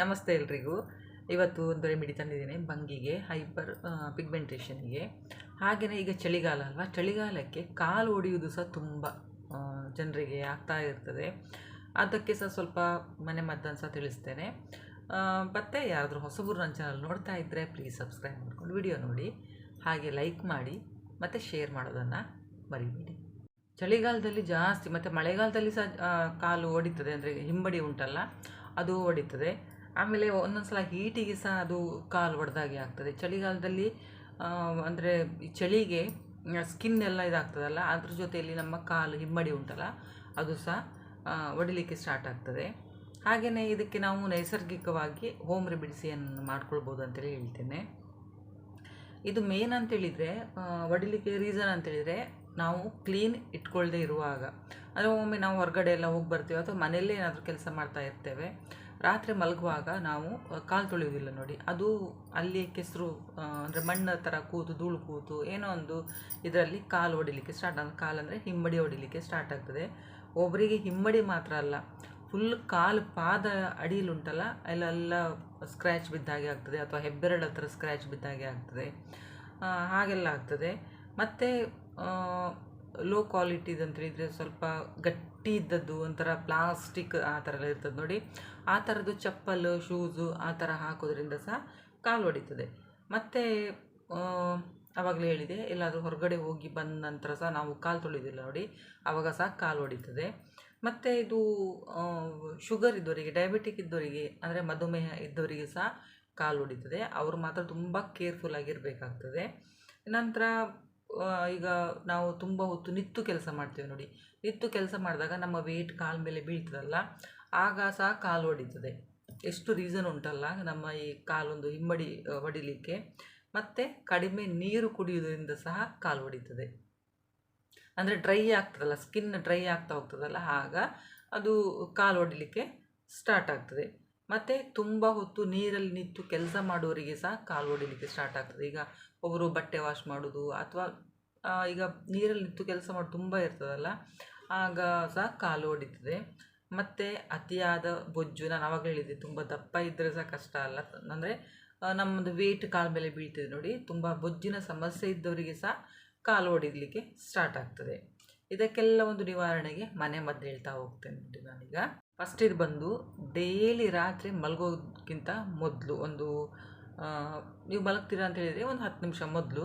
ನಮಸ್ತೆ ಎಲ್ರಿಗೂ. ಇವತ್ತು ಒಂದು ರೆಮಿಡಿ ತಂದಿದ್ದೀನಿ, ಬಂಗಿಗೆ, ಹೈಪರ್ ಪಿಗ್ಮೆಂಟೇಷನ್ಗೆ. ಹಾಗೆಯೇ ಈಗ ಚಳಿಗಾಲ ಅಲ್ವಾ? ಚಳಿಗಾಲಕ್ಕೆ ಕಾಲು ಒಡೆಯುವುದು ಸಹ ತುಂಬ ಜನರಿಗೆ ಆಗ್ತಾ ಇರ್ತದೆ. ಅದಕ್ಕೆ ಸಹ ಸ್ವಲ್ಪ ಮನೆ ಮದ್ದನ್ನು ಸಹ ತಿಳಿಸ್ತೇನೆ. ಮತ್ತು ಯಾರಾದರೂ ಹೊಸಬರು ನನ್ನ ಚಾನಲ್ ನೋಡ್ತಾ ಇದ್ದರೆ ಪ್ಲೀಸ್ ಸಬ್ಸ್ಕ್ರೈಬ್ ಮಾಡ್ಕೊಂಡು ವಿಡಿಯೋ ನೋಡಿ. ಹಾಗೆ ಲೈಕ್ ಮಾಡಿ, ಮತ್ತು ಶೇರ್ ಮಾಡೋದನ್ನು ಮರಿಬೇಡಿ. ಚಳಿಗಾಲದಲ್ಲಿ ಜಾಸ್ತಿ, ಮತ್ತು ಮಳೆಗಾಲದಲ್ಲಿ ಸಹ ಕಾಲು ಒಡಿತದೆ, ಅಂದರೆ ಹಿಂಬಡಿ ಉಂಟಲ್ಲ, ಅದು ಒಡಿತದೆ. ಆಮೇಲೆ ಒಂದೊಂದು ಸಲ ಹೀಟಿಗೆ ಸಹ ಅದು ಕಾಲು ಒಡೆದಾಗೆ ಆಗ್ತದೆ. ಚಳಿಗಾಲದಲ್ಲಿ ಅಂದರೆ ಚಳಿಗೆ ಸ್ಕಿನ್ ಎಲ್ಲ ಇದಾಗ್ತದಲ್ಲ, ಅದ್ರ ಜೊತೆಯಲ್ಲಿ ನಮ್ಮ ಕಾಲು ಹಿಮ್ಮಡಿ ಉಂಟಲ್ಲ, ಅದು ಸಹ ಒಡಿಲಿಕ್ಕೆ ಸ್ಟಾರ್ಟ್ ಆಗ್ತದೆ. ಹಾಗೆಯೇ ಇದಕ್ಕೆ ನಾವು ನೈಸರ್ಗಿಕವಾಗಿ ಹೋಮ್ ರೆಮಿಡಿಸಿಯನ್ನು ಮಾಡ್ಕೊಳ್ಬೋದು ಅಂತೇಳಿ ಹೇಳ್ತೇನೆ. ಇದು ಮೇನ್ ಅಂತೇಳಿದರೆ ಒಡಿಲಿಕ್ಕೆ ರೀಸನ್ ಅಂತೇಳಿದರೆ ನಾವು ಕ್ಲೀನ್ ಇಟ್ಕೊಳ್ಳದೆ ಇರುವಾಗ. ಅಂದರೆ ಒಮ್ಮೆ ನಾವು ಹೊರಗಡೆ ಎಲ್ಲ ಹೋಗಿ ಬರ್ತೀವಿ ಅಥವಾ ಮನೆಯಲ್ಲೇ ಏನಾದರೂ ಕೆಲಸ ಮಾಡ್ತಾ ಇರ್ತೇವೆ. ರಾತ್ರಿ ಮಲಗುವಾಗ ನಾವು ಕಾಲು ತೊಳೆಯುವುದಿಲ್ಲ ನೋಡಿ. ಅದು ಅಲ್ಲಿ ಕೆಸರು ಅಂದರೆ ಮಣ್ಣ ಥರ ಕೂತು, ಧೂಳು ಕೂತು, ಏನೋ ಒಂದು ಇದರಲ್ಲಿ ಕಾಲು ಹೊಡಿಲಿಕ್ಕೆ ಸ್ಟಾರ್ಟ್ ಆಗ, ಕಾಲು ಅಂದರೆ ಹಿಮ್ಮಡಿ ಹೊಡಿಲಿಕ್ಕೆ ಸ್ಟಾರ್ಟ್ ಆಗ್ತದೆ. ಒಬ್ಬರಿಗೆ ಹಿಮ್ಮಡಿ ಮಾತ್ರ ಅಲ್ಲ ಫುಲ್ ಕಾಲು ಪಾದ ಅಡಿಯಲುಂಟಲ್ಲ ಅಲ್ಲೆಲ್ಲ ಸ್ಕ್ರ್ಯಾಚ್ ಬಿದ್ದಾಗೆ ಆಗ್ತದೆ, ಅಥವಾ ಹೆಬ್ಬೆರಳ ಹತ್ರ ಸ್ಕ್ರ್ಯಾಚ್ ಬಿದ್ದಾಗೆ ಆಗ್ತದೆ. ಹಾಗೆಲ್ಲ ಆಗ್ತದೆ. ಮತ್ತು ಲೋ ಕ್ವಾಲಿಟಿದು ಅಂತ ಹೇಳಿದರೆ ಸ್ವಲ್ಪ ಗಟ್ಟಿ ಇದ್ದದ್ದು, ಒಂಥರ ಪ್ಲಾಸ್ಟಿಕ್ ಆ ಥರ ಎಲ್ಲ ಇರ್ತದೆ ನೋಡಿ. ಆ ಥರದ್ದು ಚಪ್ಪಲು ಶೂಸು ಆ ಥರ ಹಾಕೋದ್ರಿಂದ ಸಹ ಕಾಲು ಹೊಡಿತದೆ ಮತ್ತು ಆವಾಗಲೇ ಹೇಳಿದೆ, ಎಲ್ಲಾದರೂ ಹೊರಗಡೆ ಹೋಗಿ ಬಂದ ನಂತರ ಸಹ ನಾವು ಕಾಲು ತೊಳೆಯೋದಿಲ್ಲ ನೋಡಿ ಆವಾಗ ಸಹ ಕಾಲು ಹೊಡಿತದೆ ಮತ್ತು ಇದು ಶುಗರ್ ಇದ್ದವರಿಗೆ ಡಯಾಬಿಟಿಕ್ ಇದ್ದವರಿಗೆ ಅಂದರೆ ಮಧುಮೇಹ ಇದ್ದವರಿಗೆ ಸಹ ಕಾಲು ಹೊಡಿತದೆ ಅವರು ಮಾತ್ರ ತುಂಬ ಕೇರ್ಫುಲ್ ಆಗಿರಬೇಕಾಗ್ತದೆ. ನಂತರ ಈಗ ನಾವು ತುಂಬ ಹೊತ್ತು ನಿತ್ತು ಕೆಲಸ ಮಾಡ್ತೇವೆ ನೋಡಿ. ನಿತ್ತು ಕೆಲಸ ಮಾಡಿದಾಗ ನಮ್ಮ ವೇಟ್ ಕಾಲ ಮೇಲೆ ಬೀಳ್ತದಲ್ಲ, ಆಗ ಸಹ ಕಾಲು ಹೊಡಿತದೆ ಎಷ್ಟು ರೀಸನ್ ಉಂಟಲ್ಲ, ನಮ್ಮ ಈ ಕಾಲೊಂದು ಹಿಮ್ಮಡಿ ಹೊಡಿಲಿಕ್ಕೆ ಮತ್ತು ಕಡಿಮೆ ನೀರು ಕುಡಿಯುವುದರಿಂದ ಸಹ ಕಾಲು ಹೊಡಿತದೆ ಅಂದರೆ ಡ್ರೈ ಆಗ್ತದಲ್ಲ ಸ್ಕಿನ್ ಡ್ರೈ ಆಗ್ತಾ ಹೋಗ್ತದಲ್ಲ, ಆಗ ಅದು ಕಾಲು ಹೊಡಿಲಿಕ್ಕೆ ಸ್ಟಾರ್ಟ್ ಆಗ್ತದೆ. ಮತ್ತು ತುಂಬ ಹೊತ್ತು ನೀರಲ್ಲಿ ನಿಂತು ಕೆಲಸ ಮಾಡೋರಿಗೆ ಸಹ ಕಾಲು ಹೊಡಿಲಿಕ್ಕೆ ಸ್ಟಾರ್ಟ್ ಆಗ್ತದೆ. ಈಗ ಒಬ್ಬರು ಬಟ್ಟೆ ವಾಶ್ ಮಾಡೋದು ಅಥವಾ ಈಗ ನೀರಲ್ಲಿ ನಿಂತು ಕೆಲಸ ಮಾಡಿ, ತುಂಬ ಇರ್ತದಲ್ಲ, ಆಗ ಸಹ ಕಾಲು ಹೊಡಿತದೆ ಮತ್ತು ಅತಿಯಾದ ಬೊಜ್ಜು, ನಾನು ಆವಾಗ ಹೇಳಿದ್ದೆ, ತುಂಬ ದಪ್ಪ ಇದ್ದರೆ ಸಹ ಕಷ್ಟ ಅಲ್ಲ. ಅಂದರೆ ನಮ್ಮದು ವೇಟ್ ಕಾಲ ಮೇಲೆ ಬೀಳ್ತದೆ ನೋಡಿ, ತುಂಬ ಬೊಜ್ಜಿನ ಸಮಸ್ಯೆ ಇದ್ದವರಿಗೆ ಸಹ ಕಾಲು ಹೊಡಿಲಿಕ್ಕೆ ಸ್ಟಾರ್ಟ್ ಆಗ್ತದೆ. ಇದಕ್ಕೆಲ್ಲ ಒಂದು ನಿವಾರಣೆಗೆ ಮನೆ ಮದ್ದು ಹೇಳ್ತಾ ಹೋಗ್ತೇನೆ ನೋಡಿ ನಾನೀಗ. ಫಸ್ಟ್ ಇದು ಬಂದು ಡೈಲಿ ರಾತ್ರಿ ಮಲಗೋದಕ್ಕಿಂತ ಮೊದಲು ಒಂದು ನೀವು ಮಲಗ್ತೀರಾ ಅಂತ ಹೇಳಿದರೆ ಒಂದು ಹತ್ತು ನಿಮಿಷ ಮೊದಲು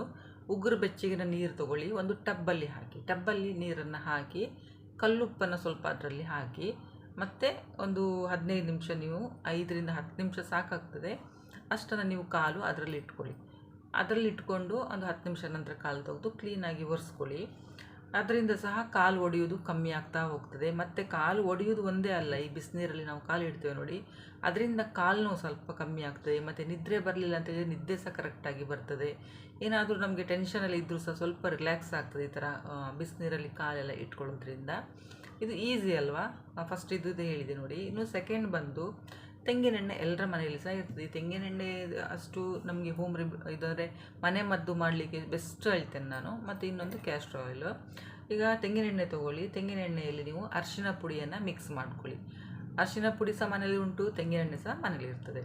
ಉಗುರು ಬೆಚ್ಚಗಿನ ನೀರು ತಗೊಳ್ಳಿ, ಒಂದು ಟಬ್ಬಲ್ಲಿ ಹಾಕಿ, ಟಬ್ಬಲ್ಲಿ ನೀರನ್ನು ಹಾಕಿ, ಕಲ್ಲುಪ್ಪನ್ನು ಸ್ವಲ್ಪ ಅದರಲ್ಲಿ ಹಾಕಿ, ಮತ್ತೆ ಒಂದು ಹದಿನೈದು ನಿಮಿಷ ನೀವು ಐದರಿಂದ ಹತ್ತು ನಿಮಿಷ ಸಾಕಾಗ್ತದೆ, ಅಷ್ಟನ್ನು ನೀವು ಕಾಲು ಅದರಲ್ಲಿ ಇಟ್ಕೊಳ್ಳಿ. ಅದರಲ್ಲಿ ಇಟ್ಕೊಂಡು ಒಂದು ಹತ್ತು ನಿಮಿಷ ನಂತರ ಕಾಲು ತೆಗೆದು ಕ್ಲೀನಾಗಿ ಒರೆಸ್ಕೊಳ್ಳಿ. ಅದರಿಂದ ಸಹ ಕಾಲು ಒಡೆಯೋದು ಕಮ್ಮಿ ಆಗ್ತಾ ಹೋಗ್ತದೆ. ಮತ್ತು ಕಾಲು ಒಡೆಯೋದು ಒಂದೇ ಅಲ್ಲ, ಈ ಬಿಸಿನೀರಲ್ಲಿ ನಾವು ಕಾಲು ಇಡ್ತೇವೆ ನೋಡಿ. ಅದರಿಂದ ಕಾಲು ನೋವು ಸ್ವಲ್ಪ ಕಮ್ಮಿ ಆಗ್ತದೆ. ಮತ್ತು ನಿದ್ರೆ ಬರಲಿಲ್ಲ ಅಂತ ಹೇಳಿದ್ರೆ ನಿದ್ದೆ ಸಹ ಕರೆಕ್ಟಾಗಿ ಬರ್ತದೆ. ಏನಾದರೂ ನಮಗೆ ಟೆನ್ಷನಲ್ಲಿ ಇದ್ದರೂ ಸಹ ಸ್ವಲ್ಪ ರಿಲ್ಯಾಕ್ಸ್ ಆಗ್ತದೆ ಈ ಥರ ಬಿಸಿನೀರಲ್ಲಿ ಕಾಲೆಲ್ಲ ಇಟ್ಕೊಳ್ಳೋದ್ರಿಂದ. ಇದು ಈಸಿ ಅಲ್ವಾ? ಫಸ್ಟ್ ಇದು ಹೇಳಿದೆ ನೋಡಿ. ಇನ್ನು ಸೆಕೆಂಡ್ ಬಂದು ತೆಂಗಿನೆಣ್ಣೆ ಎಲ್ಲರ ಮನೆಯಲ್ಲಿ ಸಹ ಇರ್ತದೆ. ಈ ತೆಂಗಿನೆಣ್ಣೆ ಅಷ್ಟು ನಮಗೆ ಹೋಮ್ ರಿಬ್ ಇದಂದರೆ ಮನೆ ಮದ್ದು ಮಾಡಲಿಕ್ಕೆ ಬೆಸ್ಟ್ ಹೇಳ್ತೇನೆ ನಾನು. ಮತ್ತು ಇನ್ನೊಂದು ಕ್ಯಾಸ್ಟ್ರ್ ಆಯಿಲು ಈಗ ತೆಂಗಿನೆಣ್ಣೆ ತೊಗೊಳ್ಳಿ. ತೆಂಗಿನೆಣ್ಣೆಯಲ್ಲಿ ನೀವು ಅರಿಶಿನ ಪುಡಿಯನ್ನು ಮಿಕ್ಸ್ ಮಾಡ್ಕೊಳ್ಳಿ. ಅರಿಶಿನ ಪುಡಿ ಸಹ ಮನೇಲಿ ಉಂಟು ತೆಂಗಿನೆಣ್ಣೆ ಸಹ ಮನೇಲಿ ಇರ್ತದೆ.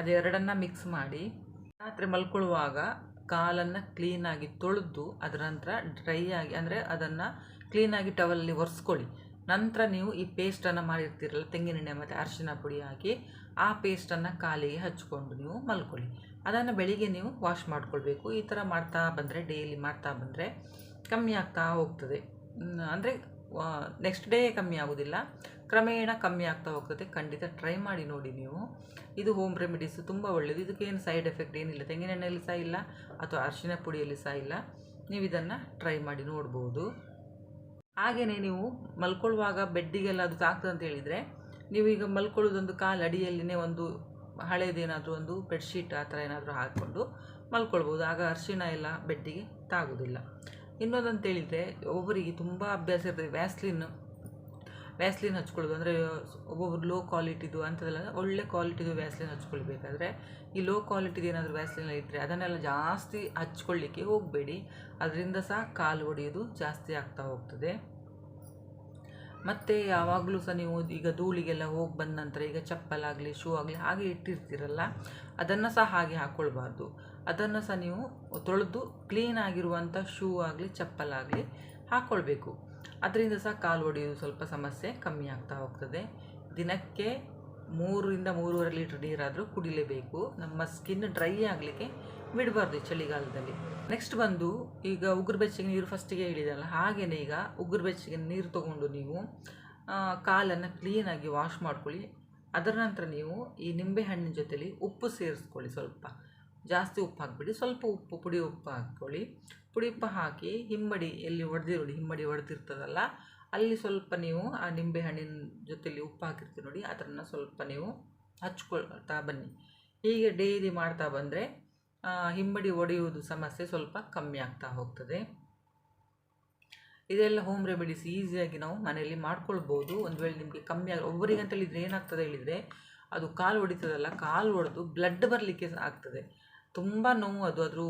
ಅದೆರಡನ್ನು ಮಿಕ್ಸ್ ಮಾಡಿ, ರಾತ್ರಿ ಮಲ್ಕೊಳ್ಳುವಾಗ ಕಾಲನ್ನು ಕ್ಲೀನಾಗಿ ತೊಳೆದು, ಅದರ ನಂತರ ಡ್ರೈ ಆಗಿ, ಅಂದರೆ ಅದನ್ನು ಕ್ಲೀನಾಗಿ ಟವಲಲ್ಲಿ ಒರೆಸ್ಕೊಳ್ಳಿ. ನಂತರ ನೀವು ಈ ಪೇಸ್ಟನ್ನು ಮಾಡಿರ್ತೀರಲ್ಲ ತೆಂಗಿನೆಣ್ಣೆ ಮತ್ತು ಅರಿಶಿನ ಪುಡಿ ಹಾಕಿ, ಆ ಪೇಸ್ಟನ್ನು ಕಾಲಿಗೆ ಹಚ್ಕೊಂಡು ನೀವು ಮಲ್ಕೊಳ್ಳಿ. ಅದನ್ನು ಬೆಳಿಗ್ಗೆ ನೀವು ವಾಶ್ ಮಾಡ್ಕೊಳ್ಬೇಕು. ಈ ಥರ ಮಾಡ್ತಾ ಬಂದರೆ ಡೈಲಿ ಮಾಡ್ತಾ ಬಂದರೆ ಕಮ್ಮಿ ಆಗ್ತಾ ಹೋಗ್ತದೆ. ಅಂದರೆ ನೆಕ್ಸ್ಟ್ ಡೇ ಕಮ್ಮಿ ಆಗೋದಿಲ್ಲ. ಕ್ರಮೇಣ ಕಮ್ಮಿ ಆಗ್ತಾ ಹೋಗ್ತದೆ. ಖಂಡಿತ ಟ್ರೈ ಮಾಡಿ ನೋಡಿ ನೀವು. ಇದು ಹೋಮ್ ರೆಮಿಡೀಸ್ ತುಂಬ ಒಳ್ಳೆಯದು ಇದಕ್ಕೇನು ಸೈಡ್ ಎಫೆಕ್ಟ್ ಏನಿಲ್ಲ. ತೆಂಗಿನೆಣ್ಣೆಯಲ್ಲಿ ಸಹ ಇಲ್ಲ, ಅಥವಾ ಅರಿಶಿನ ಪುಡಿಯಲ್ಲಿ ಸಹ ಇಲ್ಲ. ನೀವು ಇದನ್ನು ಟ್ರೈ ಮಾಡಿ ನೋಡ್ಬೋದು. ಹಾಗೆಯೇ ನೀವು ಮಲ್ಕೊಳ್ಳುವಾಗ ಬೆಡ್ಡಿಗೆಲ್ಲ ಅದು ತಾಗ್ತದೆ ಅಂತ ಹೇಳಿದರೆ ನೀವು ಈಗ ಮಲ್ಕೊಳ್ಳೋದೊಂದು ಕಾಲು ಅಡಿಯಲ್ಲಿನೇ ಒಂದು ಹಳೇದೇನಾದರೂ ಒಂದು ಬೆಡ್ಶೀಟ್ ಆ ಥರ ಏನಾದರೂ ಹಾಕ್ಕೊಂಡು ಮಲ್ಕೊಳ್ಬೋದು. ಆಗ ಅರಿಶಿಣ ಎಲ್ಲ ಬೆಡ್ಡಿಗೆ ತಾಗೋದಿಲ್ಲ ಇನ್ನೊಂದಂತೇಳಿದರೆ, ಒಬ್ಬರಿಗೆ ತುಂಬ ಅಭ್ಯಾಸ ಇರ್ತದೆ. ವ್ಯಾಸ್ಲಿನ್ ವ್ಯಾಸ್ಲಿನ್ ಹಚ್ಕೊಳ್ಳೋದು. ಅಂದರೆ, ಒಬ್ಬೊಬ್ರು ಲೋ ಕ್ವಾಲಿಟಿದು ಅಂಥದ್ದೆಲ್ಲ, ಒಳ್ಳೆ ಕ್ವಾಲಿಟಿದು ವ್ಯಾಸ್ಲಿನ್ ಹಚ್ಕೊಳ್ಬೇಕಾದ್ರೆ, ಈ ಲೋ ಕ್ವಾಲಿಟಿದು ಏನಾದರೂ ವ್ಯಾಸ್ಲಿನ್ ಇದ್ದರೆ ಅದನ್ನೆಲ್ಲ ಜಾಸ್ತಿ ಹಚ್ಕೊಳ್ಳಿಕ್ಕೆ ಹೋಗಬೇಡಿ. ಅದರಿಂದ ಸಹ ಕಾಲು ಒಡೆಯೋದು ಜಾಸ್ತಿ ಆಗ್ತಾ ಹೋಗ್ತದೆ. ಮತ್ತು ಯಾವಾಗಲೂ ಸಹ ನೀವು ಈಗ ಧೂಳಿಗೆಲ್ಲ ಹೋಗಿ ಬಂದ ನಂತರ, ಈಗ ಚಪ್ಪಲಾಗಲಿ ಶೂ ಆಗಲಿ ಹಾಗೆ ಇಟ್ಟಿರ್ತೀರಲ್ಲ, ಅದನ್ನು ಸಹ ಹಾಗೆ ಹಾಕ್ಕೊಳ್ಬಾರ್ದು ಅದನ್ನು ಸಹ ನೀವು ತೊಳೆದು ಕ್ಲೀನ್ ಆಗಿರುವಂಥ ಶೂ ಆಗಲಿ ಚಪ್ಪಲಾಗಲಿ ಹಾಕ್ಕೊಳ್ಬೇಕು ಅದರಿಂದ ಸಹ ಕಾಲು ಒಡೆಯೋದು ಸ್ವಲ್ಪ ಸಮಸ್ಯೆ ಕಮ್ಮಿ ಆಗ್ತಾ ಹೋಗ್ತದೆ. ದಿನಕ್ಕೆ ಮೂರರಿಂದ ಮೂರುವರೆ ಲೀಟ್ರ್ ನೀರಾದರೂ ಕುಡಿಲೇಬೇಕು. ನಮ್ಮ ಸ್ಕಿನ್ ಡ್ರೈ ಆಗಲಿಕ್ಕೆ ಬಿಡಬಾರ್ದು ಚಳಿಗಾಲದಲ್ಲಿ. ನೆಕ್ಸ್ಟ್ ಬಂದು ಈಗ ಉಗುರು ಬೆಚ್ಚಗೆ ನೀರು ಫಸ್ಟಿಗೆ ಹೇಳಿದಲ್ಲ ಹಾಗೆಯೇ ಈಗ ಉಗುರು ಬೆಚ್ಚಗೆ ನೀರು ತೊಗೊಂಡು ನೀವು ಕಾಲನ್ನು ಕ್ಲೀನಾಗಿ ವಾಶ್ ಮಾಡ್ಕೊಳ್ಳಿ. ಅದರ ನಂತರ ನೀವು ಈ ನಿಂಬೆಹಣ್ಣಿನ ಜೊತೆಲಿ ಉಪ್ಪು ಸೇರಿಸ್ಕೊಳ್ಳಿ ಸ್ವಲ್ಪ. ಜಾಸ್ತಿ ಉಪ್ಪು ಹಾಕಿಬಿಡಿ. ಸ್ವಲ್ಪ ಉಪ್ಪು, ಪುಡಿ ಉಪ್ಪು ಹಾಕ್ಕೊಳ್ಳಿ. ಪುಡಿ ಉಪ್ಪು ಹಾಕಿ ಹಿಮ್ಮಡಿ ಎಲ್ಲಿ ಹೊಡೆದಿರೋ ಹಿಮ್ಮಡಿ ಹೊಡೆದಿರ್ತದಲ್ಲ ಅಲ್ಲಿ ಸ್ವಲ್ಪ ನೀವು ಆ ನಿಂಬೆಹಣ್ಣಿನ ಜೊತೆಯಲ್ಲಿ ಉಪ್ಪು ಹಾಕಿರ್ತೀವಿ ನೋಡಿ ಅದನ್ನು ಸ್ವಲ್ಪ ನೀವು ಹಚ್ಕೊಳ್ತಾ ಬನ್ನಿ. ಹೀಗೆ ಡೈಲಿ ಮಾಡ್ತಾ ಬಂದರೆ ಹಿಮ್ಮಡಿ ಒಡೆಯುವುದು ಸಮಸ್ಯೆ ಸ್ವಲ್ಪ ಕಮ್ಮಿ ಆಗ್ತಾ ಹೋಗ್ತದೆ. ಇದೆಲ್ಲ ಹೋಮ್ ರೆಮಿಡೀಸ್ ಈಸಿಯಾಗಿ ನಾವು ಮನೆಯಲ್ಲಿ ಮಾಡ್ಕೊಳ್ಬೋದು. ಒಂದು ವೇಳೆ ನಿಮಗೆ ಕಮ್ಮಿ ಆಗ ಒಬ್ಬರಿಗಂತ ಹೇಳಿದರೆ ಏನಾಗ್ತದೆ ಹೇಳಿದರೆ, ಅದು ಕಾಲು ಹೊಡಿತದಲ್ಲ ಕಾಲು ಹೊಡೆದು ಬ್ಲಡ್ ಬರಲಿಕ್ಕೆ ಆಗ್ತದೆ. ತುಂಬ ನೋವು ಅದು ಅದ್ರ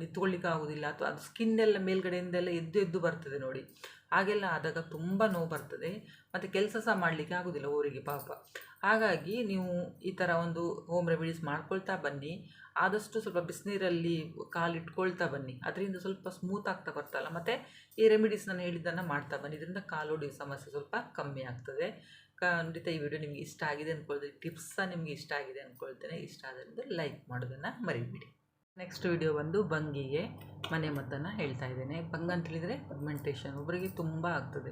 ನಿಂತ್ಕೊಳ್ಳಿಕ್ಕೆ ಆಗೋದಿಲ್ಲ. ಅಥವಾ ಅದು ಸ್ಕಿನ್ ಎಲ್ಲ ಮೇಲ್ಗಡೆಯಿಂದೆಲ್ಲ ಎದ್ದು ಎದ್ದು ಬರ್ತದೆ ನೋಡಿ. ಹಾಗೆಲ್ಲ ಆದಾಗ ತುಂಬ ನೋವು ಬರ್ತದೆ. ಮತ್ತು ಕೆಲಸ ಸಹ ಮಾಡಲಿಕ್ಕೆ ಆಗೋದಿಲ್ಲ ಊರಿಗೆ ಪಾಪ. ಹಾಗಾಗಿ ನೀವು ಈ ಥರ ಒಂದು ಹೋಮ್ ರೆಮಿಡೀಸ್ ಮಾಡ್ಕೊಳ್ತಾ ಬನ್ನಿ. ಆದಷ್ಟು ಸ್ವಲ್ಪ ಬಿಸಿನೀರಲ್ಲಿ ಕಾಲು ಇಟ್ಕೊಳ್ತಾ ಬನ್ನಿ. ಅದರಿಂದ ಸ್ವಲ್ಪ ಸ್ಮೂತ್ ಆಗ್ತಾ ಬರ್ತಲ್ಲ. ಮತ್ತು ಈ ರೆಮಿಡೀಸ್ ನಾನು ಹೇಳಿದ್ದನ್ನು ಮಾಡ್ತಾ ಬನ್ನಿ. ಇದರಿಂದ ಕಾಲು ಹೊಡೆಯೋ ಸಮಸ್ಯೆ ಸ್ವಲ್ಪ ಕಮ್ಮಿ ಆಗ್ತದೆ. ಖಂಡಿತ ಈ ವಿಡಿಯೋ ನಿಮಗೆ ಇಷ್ಟ ಆಗಿದೆ ಅಂದ್ಕೊಳ್ತೀನಿ ಟಿಪ್ಸ್ ಸಹ ನಿಮಗೆ ಇಷ್ಟ ಆಗಿದೆ ಅಂದ್ಕೊಳ್ತೇನೆ ಇಷ್ಟ ಆದ್ರೆ ಲೈಕ್ ಮಾಡೋದನ್ನು ಮರಿಬೇಡಿ. ನೆಕ್ಸ್ಟ್ ವಿಡಿಯೋ ಬಂದು ಬಂಗಿಗೆ ಮನೆ ಮದ್ದನ್ನು ಹೇಳ್ತಾ ಇದ್ದೇನೆ. ಬಂಗ ಅಂತ ಹೇಳಿದರೆ ಪಿಗ್ಮೆಂಟೇಷನ್ ಒಬ್ಬರಿಗೆ ತುಂಬ ಆಗ್ತದೆ.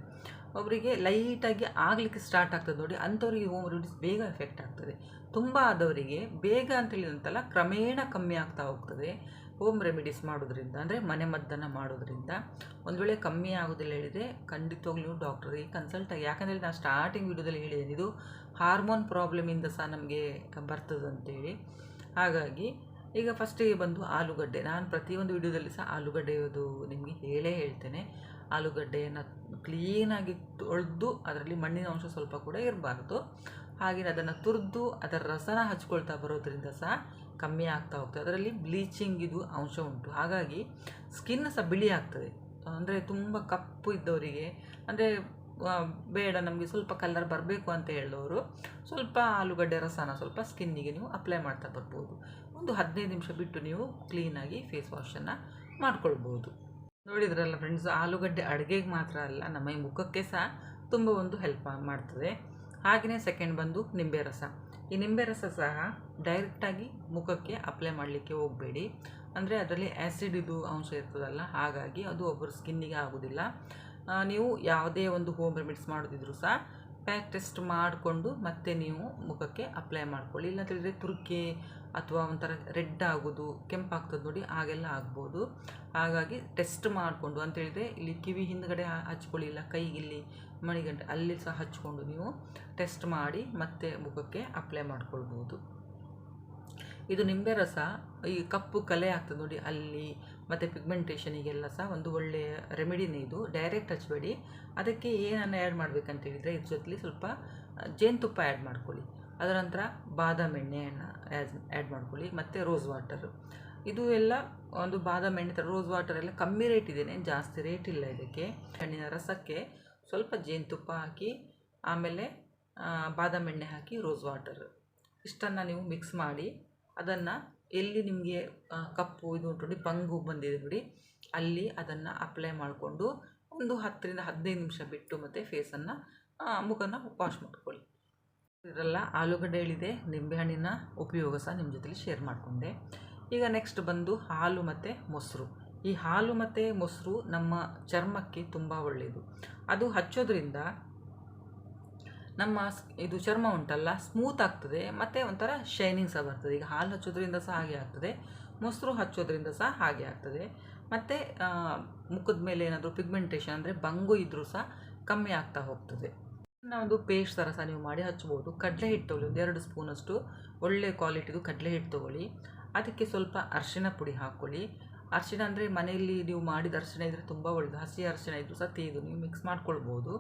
ಒಬ್ಬರಿಗೆ ಲೈಟಾಗಿ ಆಗಲಿಕ್ಕೆ ಸ್ಟಾರ್ಟ್ ಆಗ್ತದೆ ನೋಡಿ, ಅಂಥವ್ರಿಗೆ ಹೋಮ್ ರೆಮಿಡೀಸ್ ಬೇಗ ಎಫೆಕ್ಟ್ ಆಗ್ತದೆ. ತುಂಬ ಆದವರಿಗೆ ಬೇಗ ಅಂತ ಹೇಳಿದಂತಲ್ಲ ಕ್ರಮೇಣ ಕಮ್ಮಿ ಆಗ್ತಾ ಹೋಗ್ತದೆ. ಹೋಮ್ ರೆಮಿಡೀಸ್ ಮಾಡೋದ್ರಿಂದ ಅಂದರೆ ಮನೆ ಮದ್ದನ್ನು ಮಾಡೋದ್ರಿಂದ ಒಂದು ವೇಳೆ ಕಮ್ಮಿ ಆಗೋದಿಲ್ಲ ಹೇಳಿದರೆ ಖಂಡಿತವಾಗ್ಲೂ ಡಾಕ್ಟ್ರಿಗೆ ಕನ್ಸಲ್ಟ್ ಆಗಿ, ಯಾಕಂದರೆ ನಾನು ಸ್ಟಾರ್ಟಿಂಗ್ ವಿಡಿಯೋದಲ್ಲಿ ಹೇಳಿದ್ದೇನೆ, ಇದು ಹಾರ್ಮೋನ್ ಪ್ರಾಬ್ಲಮಿಂದ ಸಹ ನಮಗೆ ಬರ್ತದಂತೇಳಿ ಹಾಗಾಗಿ ಈಗ ಫಸ್ಟಿಗೆ ಬಂದು ಆಲೂಗಡ್ಡೆ, ನಾನು ಪ್ರತಿಯೊಂದು ವಿಡಿಯೋದಲ್ಲಿ ಸಹ ಆಲೂಗಡ್ಡೆಯದು ನಿಮಗೆ ಹೇಳೇ ಹೇಳ್ತೇನೆ. ಆಲೂಗಡ್ಡೆಯನ್ನು ಕ್ಲೀನಾಗಿ ತೊಳೆದು ಅದರಲ್ಲಿ ಮಣ್ಣಿನ ಅಂಶ ಸ್ವಲ್ಪ ಕೂಡ ಇರಬಾರ್ದು. ಹಾಗೆ ಅದನ್ನು ತುರಿದು ಅದರ ರಸನ ಹಚ್ಕೊಳ್ತಾ ಬರೋದ್ರಿಂದ ಸಹ ಕಮ್ಮಿ ಆಗ್ತಾ ಹೋಗ್ತದೆ. ಅದರಲ್ಲಿ ಬ್ಲೀಚಿಂಗ್ ಇದು ಅಂಶ ಉಂಟು. ಹಾಗಾಗಿ ಸ್ಕಿನ್ ಸಹ ಬಿಳಿ ಆಗ್ತದೆ. ಅಂದರೆ ತುಂಬ ಕಪ್ಪು ಇದ್ದವರಿಗೆ, ಅಂದರೆ ಬೇಡ, ನಮಗೆ ಸ್ವಲ್ಪ ಕಲರ್ ಬರಬೇಕು ಅಂತ ಹೇಳೋರು, ಸ್ವಲ್ಪ ಆಲೂಗಡ್ಡೆ ರಸನ ಸ್ವಲ್ಪ ಸ್ಕಿನ್ನಿಗೆ ನೀವು ಅಪ್ಲೈ ಮಾಡ್ತಾ ಬರ್ಬೋದು. ಒಂದು ಹದಿನೈದು ನಿಮಿಷ ಬಿಟ್ಟು ನೀವು ಕ್ಲೀನಾಗಿ ಫೇಸ್ ವಾಶನ್ನು ಮಾಡ್ಕೊಳ್ಬೋದು. ನೋಡಿದ್ರಲ್ಲ ಫ್ರೆಂಡ್ಸ್ ಆಲೂಗಡ್ಡೆ ಅಡುಗೆಗೆ ಮಾತ್ರ ಅಲ್ಲ, ನಮ್ಮ ಈ ಮುಖಕ್ಕೆ ಸಹ ತುಂಬ ಒಂದು ಹೆಲ್ಪ್ ಮಾಡ್ತದೆ. ಹಾಗೆಯೇ ಸೆಕೆಂಡ್ ಬಂದು ನಿಂಬೆ ರಸ. ಈ ನಿಂಬೆ ರಸ ಸಹ ಡೈರೆಕ್ಟಾಗಿ ಮುಖಕ್ಕೆ ಅಪ್ಲೈ ಮಾಡಲಿಕ್ಕೆ ಹೋಗಬೇಡಿ. ಅಂದರೆ ಅದರಲ್ಲಿ ಆ್ಯಸಿಡ್ ಇದು ಅಂಶ ಇರ್ತದಲ್ಲ, ಹಾಗಾಗಿ ಅದು ಒಬ್ಬರು ಸ್ಕಿನ್ನಿಗೆ ಆಗೋದಿಲ್ಲ. ನೀವು ಯಾವುದೇ ಒಂದು ಹೋಮ್ ರೆಮಿಡೀಸ್ ಮಾಡೋದಿದ್ರು ಸಹ ಪ್ಯಾಕ್ ಟೆಸ್ಟ್ ಮಾಡಿಕೊಂಡು ಮತ್ತೆ ನೀವು ಮುಖಕ್ಕೆ ಅಪ್ಲೈ ಮಾಡ್ಕೊಳ್ಳಿ. ಇಲ್ಲ ಹೇಳಿದರೆ ತುರ್ಕೆ ಅಥವಾ ಒಂಥರ ರೆಡ್ ಆಗೋದು, ಕೆಂಪಾಗ್ತದೆ ನೋಡಿ ಹಾಗೆಲ್ಲ ಆಗ್ಬೋದು. ಹಾಗಾಗಿ ಟೆಸ್ಟ್ ಮಾಡಿಕೊಂಡು ಅಂತೇಳಿದರೆ ಇಲ್ಲಿ ಕಿವಿ ಹಿಂದ್ಗಡೆ ಹಚ್ಕೊಳ್ಳಿ, ಇಲ್ಲ ಕೈಗಿಲ್ಲಿ ಮಣಿಗಂಟೆ ಅಲ್ಲಿ ಸಹ ಹಚ್ಕೊಂಡು ನೀವು ಟೆಸ್ಟ್ ಮಾಡಿ ಮತ್ತೆ ಮುಖಕ್ಕೆ ಅಪ್ಲೈ ಮಾಡ್ಕೊಳ್ಬೋದು. ಇದು ನಿಂಬೆ ರಸ, ಈ ಕಪ್ಪು ಕಲೆ ಆಗ್ತದೆ ನೋಡಿ ಅಲ್ಲಿ ಮತ್ತು ಪಿಗ್ಮೆಂಟೇಷನಿಗೆಲ್ಲ ಸಹ ಒಂದು ಒಳ್ಳೆಯ ರೆಮಿಡಿನೇ ಇದು. ಡೈರೆಕ್ಟ್ ಹಚ್ಚಬೇಡಿ ಅದಕ್ಕೆ ಏನನ್ನು ಆ್ಯಡ್ ಮಾಡಬೇಕಂತ ಹೇಳಿದರೆ ಇದ್ರ ಜೊತೆಲಿ ಸ್ವಲ್ಪ ಜೇನುತುಪ್ಪ ಆ್ಯಡ್ ಮಾಡ್ಕೊಳ್ಳಿ. ಅದರ ನಂತರ ಬಾದಾಮಿ ಎಣ್ಣೆಯನ್ನು ಆ್ಯಡ್ ಆ್ಯಡ್ ಮಾಡ್ಕೊಳ್ಳಿ. ಮತ್ತು ರೋಸ್ ವಾಟರು ಇದು ಎಲ್ಲ ಒಂದು ಬಾದಾಮಿ ಎಣ್ಣೆ ಥರ ರೋಸ್ ವಾಟರ್ ಎಲ್ಲ ಕಮ್ಮಿ ರೇಟ್ ಇದೇನೆ, ಜಾಸ್ತಿ ರೇಟ್ ಇಲ್ಲ ಇದಕ್ಕೆ. ಹಣ್ಣಿನ ರಸಕ್ಕೆ ಸ್ವಲ್ಪ ಜೇನುತುಪ್ಪ ಹಾಕಿ, ಆಮೇಲೆ ಬಾದಾಮಿ ಎಣ್ಣೆ ಹಾಕಿ ರೋಸ್ ವಾಟರ್ ಇಷ್ಟನ್ನು ನೀವು ಮಿಕ್ಸ್ ಮಾಡಿ, ಅದನ್ನು ಎಲ್ಲಿ ನಿಮಗೆ ಕಪ್ಪು ಇದು ಉಂಟು ನೋಡಿ ಬಂಗು ಬಂದಿದೆ ನೋಡಿ. ಅಲ್ಲಿ ಅದನ್ನು ಅಪ್ಲೈ ಮಾಡಿಕೊಂಡು ಒಂದು ಹತ್ತರಿಂದ ಹದಿನೈದು ನಿಮಿಷ ಬಿಟ್ಟು ಮತ್ತು ಫೇಸನ್ನು ಮುಖನ ವಾಶ್ ಮಾಡ್ಕೊಳ್ಳಿ. ಇದರಲ್ಲ ಆಲೂಗಡ್ಡೆ ಹೇಳಿದೆ ನಿಂಬೆಹಣ್ಣಿನ ಉಪಯೋಗ ಸಹ ನಿಮ್ಮ ಜೊತೆಲಿ ಶೇರ್ ಮಾಡಿಕೊಂಡೆ. ಈಗ ನೆಕ್ಸ್ಟ್ ಬಂದು ಹಾಲು ಮತ್ತು ಮೊಸರು. ಈ ಹಾಲು ಮತ್ತು ಮೊಸರು ನಮ್ಮ ಚರ್ಮಕ್ಕೆ ತುಂಬ ಒಳ್ಳೆಯದು ಅದು ಹಚ್ಚೋದ್ರಿಂದ ನಮ್ಮ ಇದು ಚರ್ಮ ಉಂಟಲ್ಲ ಸ್ಮೂತ್ ಆಗ್ತದೆ, ಮತ್ತು ಒಂಥರ ಶೈನಿಂಗ್ ಸಹ ಬರ್ತದೆ. ಈಗ ಹಾಲು ಹಚ್ಚೋದ್ರಿಂದ ಸಹ ಹಾಗೆ ಆಗ್ತದೆ, ಮೊಸರು ಹಚ್ಚೋದ್ರಿಂದ ಸಹ ಹಾಗೆ ಆಗ್ತದೆ. ಮತ್ತು ಮುಖದ ಮೇಲೆ ಏನಾದರೂ ಪಿಗ್ಮೆಂಟೇಷನ್ ಅಂದರೆ ಬಂಗು ಇದ್ದರೂ ಸಹ ಕಮ್ಮಿ ಆಗ್ತಾ ಹೋಗ್ತದೆ. ಒಂದು ಪೇಸ್ಟ್ ಥರ ಸಹ ನೀವು ಮಾಡಿ ಹಚ್ಬೋದು ಕಡಲೆ ಹಿಟ್ಟು ತೊಗೊಳ್ಳಿ, ಒಂದು ಎರಡು ಸ್ಪೂನಷ್ಟು ಒಳ್ಳೆ ಕ್ವಾಲಿಟಿದು ಕಡಲೆ ಹಿಟ್ಟು ತೊಗೊಳ್ಳಿ. ಅದಕ್ಕೆ ಸ್ವಲ್ಪ ಅರಿಶಿನ ಪುಡಿ ಹಾಕ್ಕೊಳ್ಳಿ ಅರಿಶಿನ ಅಂದರೆ ಮನೆಯಲ್ಲಿ ನೀವು ಮಾಡಿದ ಅರಿಶಿನ ಇದ್ದರೆ ತುಂಬ ಒಳ್ಳೆಯದು ಹಸಿ ಅರಿಶಿನ ಇದ್ದರೂ ಸಹ ಇದು ನೀವು ಮಿಕ್ಸ್ ಮಾಡ್ಕೊಳ್ಬೋದು.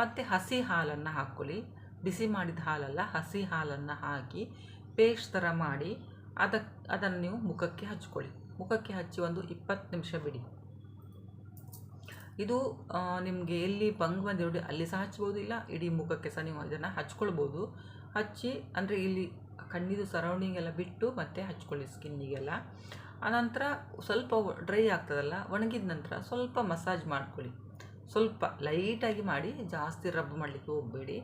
ಮತ್ತು ಹಸಿ ಹಾಲನ್ನು ಹಾಕ್ಕೊಳ್ಳಿ ಬಿಸಿ ಮಾಡಿದ ಹಾಲಲ್ಲ, ಹಸಿ ಹಾಲನ್ನು ಹಾಕಿ ಪೇಸ್ಟ್ ಥರ ಮಾಡಿ ಅದಕ್ಕೆ ಅದನ್ನು ನೀವು ಮುಖಕ್ಕೆ ಹಚ್ಕೊಳ್ಳಿ. ಮುಖಕ್ಕೆ ಹಚ್ಚಿ ಒಂದು ಇಪ್ಪತ್ತು ನಿಮಿಷ ಬಿಡಿ. ಇದು ನಿಮಗೆ ಎಲ್ಲಿ ಬಂಗ್ ಬಂದಿರೋ ಅಲ್ಲಿ ಸಹ ಹಚ್ಬೋದು, ಇಲ್ಲ ಇಡೀ ಮುಖಕ್ಕೆ ಸಹ ನೀವು ಅದನ್ನು ಹಚ್ಕೊಳ್ಬೋದು. ಹಚ್ಚಿ, ಅಂದರೆ ಇಲ್ಲಿ ಕಣ್ಣಿದು ಸರೌಂಡಿಂಗ್ ಎಲ್ಲ ಬಿಟ್ಟು ಮತ್ತೆ ಹಚ್ಕೊಳ್ಳಿ ಸ್ಕಿನ್ನಿಗೆಲ್ಲ ಆನಂತರ ಸ್ವಲ್ಪ ಡ್ರೈ ಆಗ್ತದಲ್ಲ, ಒಣಗಿದ ನಂತರ ಸ್ವಲ್ಪ ಮಸಾಜ್ ಮಾಡ್ಕೊಳ್ಳಿ. ಸ್ವಲ್ಪ ಲೈಟಾಗಿ ಮಾಡಿ ಜಾಸ್ತಿ ರಬ್ ಮಾಡಲಿಕ್ಕೆ ಹೋಗಬೇಡಿ.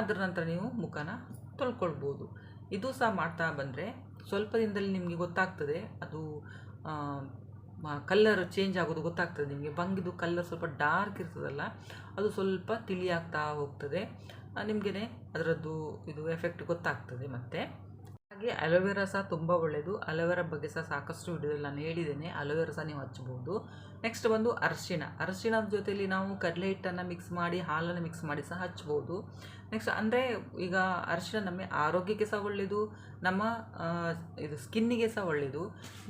ಅದರ ನಂತರ ನೀವು ಮುಖನ ತೊಳ್ಕೊಳ್ಬೋದು. ಇದು ಸಹ ಮಾಡ್ತಾ ಬಂದರೆ ಸ್ವಲ್ಪ ದಿನದಲ್ಲಿ ನಿಮಗೆ ಗೊತ್ತಾಗ್ತದೆ, ಅದು ಕಲ್ಲರ್ ಚೇಂಜ್ ಆಗೋದು ಗೊತ್ತಾಗ್ತದೆ ನಿಮಗೆ. ಬಂಗಿದು ಕಲ್ಲರ್ ಸ್ವಲ್ಪ ಡಾರ್ಕ್ ಇರ್ತದಲ್ಲ, ಅದು ಸ್ವಲ್ಪ ತಿಳಿಯಾಗ್ತಾ ಹೋಗ್ತದೆ. ನಿಮಗೇ ಅದರದ್ದು ಇದು ಎಫೆಕ್ಟ್ ಗೊತ್ತಾಗ್ತದೆ ಮತ್ತು. ಹಾಗೆ ಅಲೋವೆರಾ ಸಹ ತುಂಬ ಒಳ್ಳೆಯದು ಅಲೋವೆರಾ ಬಗ್ಗೆ ಸಹ ಸಾಕಷ್ಟು ವಿಡಿಯೋದಲ್ಲಿ ನಾನು ಹೇಳಿದ್ದೇನೆ. ಅಲೋವೆರಾ ಸಹ ನೀವು ಹಚ್ಬೋದು ನೆಕ್ಸ್ಟ್ ಬಂದು ಅರಿಶಿಣ. ಅರಿಶಿಣದ ಜೊತೆಯಲ್ಲಿ ನಾವು ಕಡಲೆ ಹಿಟ್ಟನ್ನು ಮಿಕ್ಸ್ ಮಾಡಿ, ಹಾಲನ್ನು ಮಿಕ್ಸ್ ಮಾಡಿ ಸಹ ಹಚ್ಬೋದು ನೆಕ್ಸ್ಟ್ ಅಂದರೆ ಈಗ ಅರಿಶಿಣ ನಮ್ಮ ಆರೋಗ್ಯಕ್ಕೆ ಸಹ ಒಳ್ಳೆಯದು ನಮ್ಮ ಇದು ಸ್ಕಿನ್ನಿಗೆ ಸಹ ಒಳ್ಳೆಯದು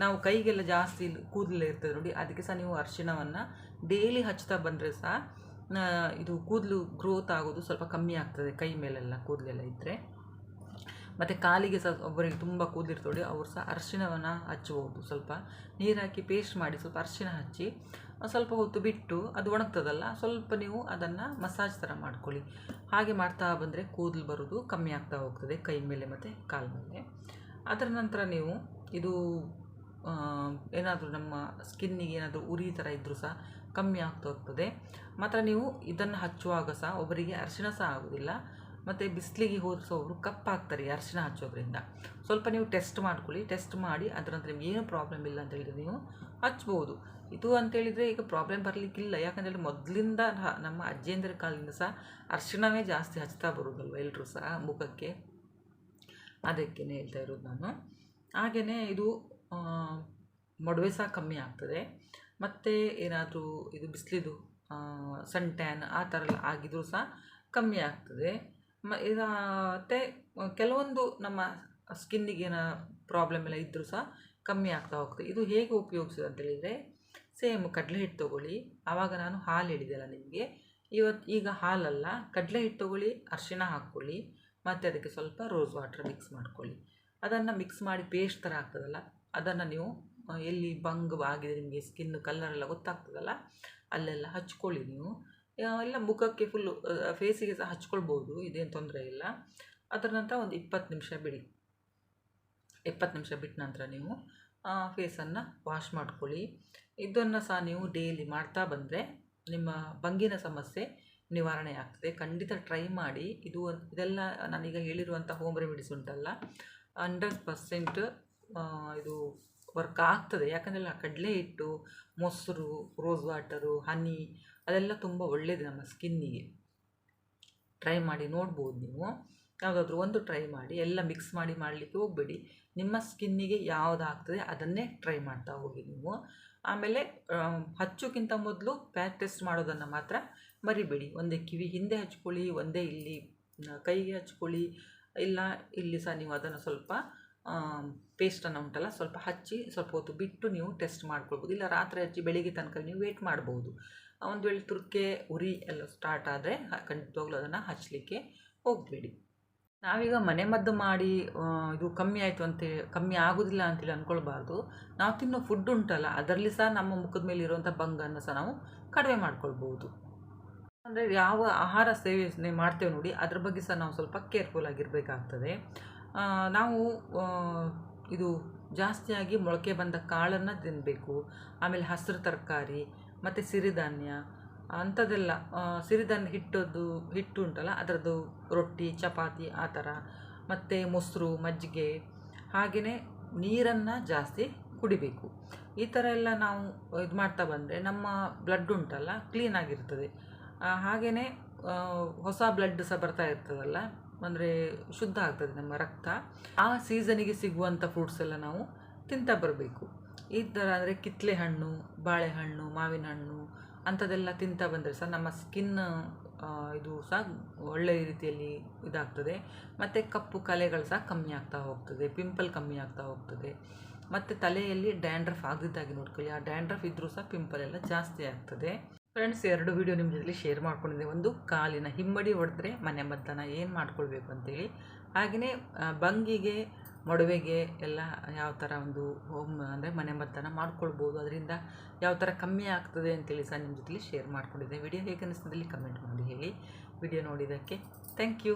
ನಾವು ಕೈಗೆಲ್ಲ ಜಾಸ್ತಿ ಕೂದಲು ಇರ್ತದೆ ನೋಡಿ, ಅದಕ್ಕೆ ಸಹ ನೀವು ಅರಿಶಿಣವನ್ನು ಡೈಲಿ ಹಚ್ತಾ ಬಂದರೆ ಸಹ ಇದು ಕೂದಲು ಗ್ರೋತ್ ಆಗೋದು ಸ್ವಲ್ಪ ಕಮ್ಮಿ ಆಗ್ತದೆ ಕೈ ಮೇಲೆಲ್ಲ ಕೂದಲೆಲ್ಲ ಇದ್ದರೆ ಮತ್ತು ಕಾಲಿಗೆ ಸಹ ಒಬ್ಬರಿಗೆ ತುಂಬ ಕೂದಿರ್ತೋಡಿ ಅವರು ಸಹ ಅರಿಶಿಣವನ್ನು ಹಚ್ಚಬಹುದು. ಸ್ವಲ್ಪ ನೀರು ಹಾಕಿ ಪೇಸ್ಟ್ ಮಾಡಿ ಸ್ವಲ್ಪ ಅರಿಶಿಣ ಹಚ್ಚಿ ಸ್ವಲ್ಪ ಹೊತ್ತು ಬಿಟ್ಟು ಅದು ಒಣಗ್ತದಲ್ಲ, ಸ್ವಲ್ಪ ನೀವು ಅದನ್ನು ಮಸಾಜ್ ಥರ ಮಾಡ್ಕೊಳ್ಳಿ. ಹಾಗೆ ಮಾಡ್ತಾ ಬಂದರೆ ಕೂದಲು ಬರೋದು, ಕಮ್ಮಿ ಆಗ್ತಾ ಹೋಗ್ತದೆ ಕೈ ಮೇಲೆ ಮತ್ತು ಕಾಲ ಮೇಲೆ. ಅದರ ನಂತರ ನೀವು ಇದು ಏನಾದರೂ ನಮ್ಮ ಸ್ಕಿನ್ನಿಗೆ ಏನಾದರೂ ಉರಿ ಥರ ಇದ್ದರೂ ಸಹ ಕಮ್ಮಿ ಆಗ್ತಾ ಹೋಗ್ತದೆ. ಮಾತ್ರ ನೀವು ಇದನ್ನು ಹಚ್ಚುವಾಗ ಸಹ ಒಬ್ಬರಿಗೆ ಅರಿಶಿಣ ಸಹ ಆಗೋದಿಲ್ಲ. ಮತ್ತು ಬಿಸಿಲಿಗೆ ಹೋರಿಸೋರು ಕಪ್ಪಾಗ್ತಾರೆ ಈ ಅರಿಶಿಣ ಹಚ್ಚೋದ್ರಿಂದ. ಸ್ವಲ್ಪ ನೀವು ಟೆಸ್ಟ್ ಮಾಡ್ಕೊಳ್ಳಿ, ಟೆಸ್ಟ್ ಮಾಡಿ ಅದರ ನಂತರ ನಿಮ್ಗೆ ಏನು ಪ್ರಾಬ್ಲಮ್ ಇಲ್ಲ ಅಂತ ಹೇಳಿದರೆ ನೀವು ಹಚ್ಬೋದು. ಇದು ಅಂತೇಳಿದರೆ ಈಗ ಪ್ರಾಬ್ಲಮ್ ಬರಲಿಕ್ಕಿಲ್ಲ. ಯಾಕಂದರೆ ಮೊದಲಿಂದ ನಮ್ಮ ಅಜ್ಜೇಂದ್ರ ಕಾಲದಿಂದ ಸಹ ಅರಿಶಿಣವೇ ಜಾಸ್ತಿ ಹಚ್ತಾ ಬರೋದಲ್ವ ಎಲ್ಲರೂ ಸಹ ಮುಖಕ್ಕೆ? ಅದಕ್ಕೆ ಹೇಳ್ತಾ ಇರೋದು ನಾನು. ಹಾಗೆಯೇ ಇದು ಮೊಡವೆ ಸಹ ಕಮ್ಮಿ ಆಗ್ತದೆ. ಮತ್ತು ಏನಾದರೂ ಇದು ಬಿಸಿಲಿದು ಸನ್ ಟ್ಯಾನ್ ಆ ಥರ ಆಗಿದ್ರೂ ಸಹ ಕಮ್ಮಿ ಆಗ್ತದೆ. ಮ ಮತ್ತು ಕೆಲವೊಂದು ನಮ್ಮ ಸ್ಕಿನ್ನಿಗೆ ಏನೋ ಪ್ರಾಬ್ಲಮ್ ಎಲ್ಲ ಇದ್ದರೂ ಸಹ ಕಮ್ಮಿ ಆಗ್ತಾ ಹೋಗ್ತದೆ. ಇದು ಹೇಗೆ ಉಪಯೋಗಿಸೋದು ಅಂತೇಳಿದರೆ ಸೇಮ್ ಕಡಲೆ ಹಿಟ್ಟು ತೊಗೊಳ್ಳಿ. ಆವಾಗ ನಾನು ಹಾಲು ಹೇಳಿದೆಲ್ಲ ನಿಮಗೆ. ಇವತ್ತು ಈಗ ಹಾಲಲ್ಲ ಕಡಲೆ ಹಿಟ್ಟು ತೊಗೊಳ್ಳಿ, ಅರಿಶಿಣ ಹಾಕ್ಕೊಳ್ಳಿ, ಮತ್ತು ಅದಕ್ಕೆ ಸ್ವಲ್ಪ ರೋಸ್ ವಾಟರ್ ಮಿಕ್ಸ್ ಮಾಡ್ಕೊಳ್ಳಿ. ಅದನ್ನು ಮಿಕ್ಸ್ ಮಾಡಿ ಪೇಸ್ಟ್ ಥರ ಆಗ್ತದಲ್ಲ, ಅದನ್ನು ನೀವು ಎಲ್ಲಿ ಬಂಗ್ ಆಗಿದೆ ನಿಮಗೆ ಸ್ಕಿನ್ ಕಲ್ಲರೆಲ್ಲ ಗೊತ್ತಾಗ್ತದಲ್ಲ, ಅಲ್ಲೆಲ್ಲ ಹಚ್ಕೊಳ್ಳಿ ನೀವು. ಎಲ್ಲ ಮುಖಕ್ಕೆ ಫುಲ್ಲು ಫೇಸಿಗೆ ಸಹ ಹಚ್ಕೊಳ್ಬೋದು, ಇದೇನು ತೊಂದರೆ ಇಲ್ಲ. ಅದರ ನಂತರ ಒಂದು ಇಪ್ಪತ್ತು ನಿಮಿಷ ಬಿಡಿ. ಇಪ್ಪತ್ತು ನಿಮಿಷ ಬಿಟ್ಟ ನಂತರ ನೀವು ಫೇಸನ್ನು ವಾಶ್ ಮಾಡ್ಕೊಳ್ಳಿ. ಇದನ್ನು ಸಹ ನೀವು ಡೈಲಿ ಮಾಡ್ತಾ ಬಂದರೆ ನಿಮ್ಮ ಬಂಗಿನ ಸಮಸ್ಯೆ ನಿವಾರಣೆ ಆಗ್ತದೆ. ಖಂಡಿತ ಟ್ರೈ ಮಾಡಿ. ಇದು ಇದೆಲ್ಲ ನಾನೀಗ ಹೇಳಿರುವಂಥ ಹೋಮ್ ರೆಮಿಡೀಸ್ ಉಂಟಲ್ಲ ಹಂಡ್ರೆಡ್ ಪರ್ಸೆಂಟ್ ಇದು ವರ್ಕ್ ಆಗ್ತದೆ. ಯಾಕಂದರೆ ಕಡಲೆ ಹಿಟ್ಟು, ಮೊಸರು ರೋಸ್ ವಾಟರು ಹನಿ ಅದೆಲ್ಲ ತುಂಬ ಒಳ್ಳೆಯದು ನಮ್ಮ ಸ್ಕಿನ್ನಿಗೆ. ಟ್ರೈ ಮಾಡಿ ನೋಡ್ಬೋದು ನೀವು. ಯಾವುದಾದ್ರೂ ಒಂದು ಟ್ರೈ ಮಾಡಿ, ಎಲ್ಲ ಮಿಕ್ಸ್ ಮಾಡಿ ಮಾಡಲಿಕ್ಕೆ ಹೋಗಬೇಡಿ. ನಿಮ್ಮ ಸ್ಕಿನ್ನಿಗೆ ಯಾವುದಾಗ್ತದೆ ಅದನ್ನೇ ಟ್ರೈ ಮಾಡ್ತಾ ಹೋಗಿ ನೀವು. ಆಮೇಲೆ ಹಚ್ಚೋಕ್ಕಿಂತ ಮೊದಲು ಪ್ಯಾಕ್ ಟೆಸ್ಟ್ ಮಾಡೋದನ್ನು ಮಾತ್ರ ಮರಿಬೇಡಿ. ಒಂದೇ ಕಿವಿ ಹಿಂದೆ ಹಚ್ಕೊಳ್ಳಿ, ಒಂದೇ ಇಲ್ಲಿ ಕೈಗೆ ಹಚ್ಕೊಳ್ಳಿ. ಇಲ್ಲ, ಇಲ್ಲಿ ಸಹ ನೀವು ಅದನ್ನು ಸ್ವಲ್ಪ ಪೇಸ್ಟನ್ನು ಉಂಟಲ್ಲ, ಸ್ವಲ್ಪ ಹಚ್ಚಿ ಸ್ವಲ್ಪ ಹೊತ್ತು ಬಿಟ್ಟು ನೀವು ಟೆಸ್ಟ್ ಮಾಡ್ಕೊಳ್ಬೋದು. ಇಲ್ಲ, ರಾತ್ರಿ ಹಚ್ಚಿ ಬೆಳಿಗ್ಗೆ ತನಕ ನೀವು ವೇಟ್ ಮಾಡ್ಬೋದು. ಒಂದು ವೇಳೆ ತುರ್ಕೆ ಉರಿ ಎಲ್ಲ ಸ್ಟಾರ್ಟ್ ಆದರೆ ಖಂಡಿತವಾಗ್ಲೂ ಅದನ್ನು ಹಚ್ಚಲಿಕ್ಕೆ ಹೋಗಬೇಡಿ. ನಾವೀಗ ಮನೆಮದ್ದು ಮಾಡಿ ಇದು ಕಮ್ಮಿ ಆಯಿತು ಅಂತೇಳಿ ಕಮ್ಮಿ ಆಗೋದಿಲ್ಲ ಅಂತೇಳಿ ಅಂದ್ಕೊಳ್ಬಾರ್ದು ನಾವು ತಿನ್ನೋ ಫುಡ್ ಉಂಟಲ್ಲ, ಅದರಲ್ಲಿ ಸಹ ನಮ್ಮ ಮುಖದ ಮೇಲೆ ಇರುವಂಥ ಬಂಗನ್ನು ಸಹ ನಾವು ಕಡಿಮೆ ಮಾಡ್ಕೊಳ್ಬೋದು ಅಂದರೆ ಯಾವ ಆಹಾರ ಸೇವನೆ ಮಾಡ್ತೇವೆ ನೋಡಿ, ಅದ್ರ ಬಗ್ಗೆ ಸಹ ನಾವು ಸ್ವಲ್ಪ ಕೇರ್ಫುಲ್ ಆಗಿರಬೇಕಾಗ್ತದೆ. ನಾವು ಇದು ಜಾಸ್ತಿಯಾಗಿ ಮೊಳಕೆ ಬಂದ ಕಾಳನ್ನು ತಿನ್ನಬೇಕು ಆಮೇಲೆ ಹಸಿರು ತರಕಾರಿ ಮತ್ತು ಸಿರಿಧಾನ್ಯ, ಅಂಥದ್ದೆಲ್ಲ ಸಿರಿಧಾನ್ಯ ಹಿಟ್ಟದ್ದು ಹಿಟ್ಟು ಉಂಟಲ್ಲ ಅದರದ್ದು ರೊಟ್ಟಿ, ಚಪಾತಿ ಆ ಥರ, ಮತ್ತು ಮೊಸರು, ಮಜ್ಜಿಗೆ ಹಾಗೆಯೇ ನೀರನ್ನು ಜಾಸ್ತಿ ಕುಡಿಬೇಕು. ಈ ಥರ ಎಲ್ಲ ನಾವು ಇದು ಮಾಡ್ತಾ ಬಂದರೆ ನಮ್ಮ ಬ್ಲಡ್ ಉಂಟಲ್ಲ ಕ್ಲೀನಾಗಿರ್ತದೆ ಹಾಗೆಯೇ ಹೊಸ ಬ್ಲಡ್ ಸಹ ಬರ್ತಾ ಇರ್ತದಲ್ಲ, ಅಂದರೆ ಶುದ್ಧ ಆಗ್ತದೆ ನಮ್ಮ ರಕ್ತ. ಆ ಸೀಸನಿಗೆ ಸಿಗುವಂಥ ಫ್ರೂಟ್ಸ್ ಎಲ್ಲ ನಾವು ತಿಂತಾ ಬರಬೇಕು. ಈ ಥರ ಅಂದರೆ ಕಿತ್ತಳೆ ಹಣ್ಣು ಬಾಳೆಹಣ್ಣು ಮಾವಿನ ಹಣ್ಣು ಅಂಥದ್ದೆಲ್ಲ ತಿಂತಾ ಬಂದರೆ ಸಹ ನಮ್ಮ ಸ್ಕಿನ್ ಇದು ಸಹ ಒಳ್ಳೆಯ ರೀತಿಯಲ್ಲಿ ಇದಾಗ್ತದೆ. ಮತ್ತು ಕಪ್ಪು ಕಲೆಗಳು ಸಹ ಕಮ್ಮಿ ಆಗ್ತಾ ಹೋಗ್ತದೆ ಪಿಂಪಲ್ ಕಮ್ಮಿ ಆಗ್ತಾ ಹೋಗ್ತದೆ. ಮತ್ತು ತಲೆಯಲ್ಲಿ ಡ್ಯಾಂಡ್ರಫ್ ಆಗದಿದ್ದಾಗಿ ನೋಡ್ಕೊಳ್ಳಿ, ಆ ಡ್ಯಾಂಡ್ರಫ್ ಇದ್ದರೂ ಸಹ ಪಿಂಪಲ್ ಎಲ್ಲ ಜಾಸ್ತಿ ಆಗ್ತದೆ. ಫ್ರೆಂಡ್ಸ್ ಎರಡು ವಿಡಿಯೋ ನಿಮ್ಮ ಜೊತೆ ಶೇರ್ ಮಾಡ್ಕೊಂಡಿದ್ದೆ. ಒಂದು ಕಾಲಿನ ಹಿಮ್ಮಡಿ ಹೊಡೆದ್ರೆ ಮನೆ ಮದ್ದನ ಏನು ಮಾಡ್ಕೊಳ್ಬೇಕು ಅಂತೇಳಿ. ಹಾಗೆಯೇ ಬಂಗಿಗೆ ಮೊಡವೆಗೆ ಎಲ್ಲ ಯಾವ ಥರ ಒಂದು ಹೋಮ್ ಅಂದರೆ ಮನೆ ಮದ್ದನ್ನು ಮಾಡ್ಕೊಳ್ಬೋದು. ಅದರಿಂದ ಯಾವ ಥರ ಕಮ್ಮಿ ಆಗ್ತದೆ ಅಂತೇಳಿ ಸಹ ನಿಮ್ಮ ಜೊತೆಲಿ ಶೇರ್ ಮಾಡ್ಕೊಂಡಿದ್ದೆ. ವಿಡಿಯೋ ಹೇಗೆ ಅನಿಸ್ತದಲ್ಲಿ ಕಮೆಂಟ್ ಮಾಡಿ ಹೇಳಿ. ವಿಡಿಯೋ ನೋಡಿದ್ದಕ್ಕೆ ಥ್ಯಾಂಕ್ ಯು